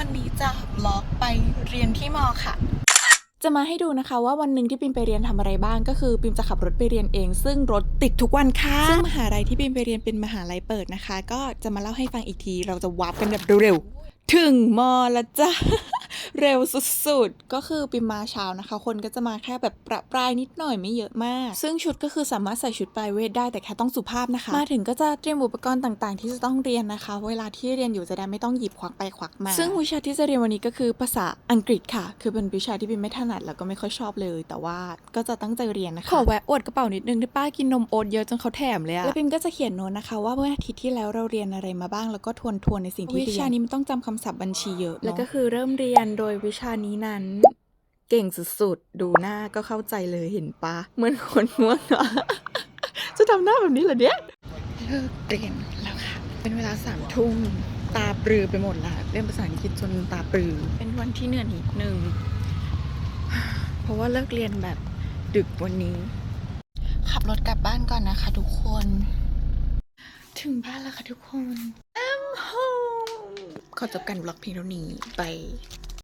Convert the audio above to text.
วันนี้จะบล็อกไปเรียนที่มอค่ะจะมาให้ดูนะคะว่าวันหนึ่งที่ปิมไปเรียนทำอะไรบ้าง ก็คือปิมจะขับรถไปเรียนเอง ซึ่งรถติดทุกวันค่ะซึ่งมหาลัยที่ปิมไปเรียนเป็นมหาลัยเปิดนะคะ ก็จะมาเล่าให้ฟังอีกที เราจะวาร์ปกันแบบเร็วๆถึงมอแล้วจ้ะ เร็วสุดๆ ก็คือปิมมาเช้านะคะ คนก็จะมาแค่แบบประปรายนิดหน่อยไม่เยอะมาก ซึ่งชุดก็คือสามารถใส่ชุดปลายเวทได้แต่แค่ต้องสุภาพนะคะ มาถึงก็จะเตรียมอุปกรณ์ต่างๆ ที่จะต้องเรียนนะคะ เวลาที่เรียนอยู่จะได้ไม่ต้องหยิบควักไปควักมา ซึ่งวิชาที่จะเรียนวันนี้ก็คือภาษาอังกฤษค่ะ คือเป็นวิชาที่ปิมไม่ถนัดแล้วก็ไม่ค่อยชอบเลย แต่ว่าก็จะตั้งใจเรียนนะคะขอแวะอวดกระเป๋านิดนึงที่ป้ากินนมโอ๊ตเยอะจนเขาแถมเลยอะแล้วปิมก็จะเขียนโน้ตนะคะ ว่าเมื่ออาทิตย์ที่แล้วเราเรียนอะไรมาบ้าง แล้วก็ทวนทวนๆในสิ่งที่เรียนวิชานี้มันต้องจำคำศัพท์บัญชีเยอะแล้วก็คือเริ่มเรียนโดยวิชานี้นั้น เก่งสุดๆ ดูหน้าก็เข้าใจเลยเห็นปะเหมือนคนง่วงนอนจะทำหน้าแบบนี้เหรอเนี่ยเลิกเรียนแล้วค่ะ เป็นเวลาสามทุ่มตาปรือไปหมดละเรียนภาษาอังกฤษจนตาปรือ เป็นวันที่เหนื่อยนิดนึงเพราะว่าเลิกเรียนแบบดึกวันนี้ ขับรถกลับบ้านก่อนนะคะทุกคน ถึงบ้านแล้วค่ะทุกคน I'm home ขอจบการบล็อกเพียงเท่านี้ไป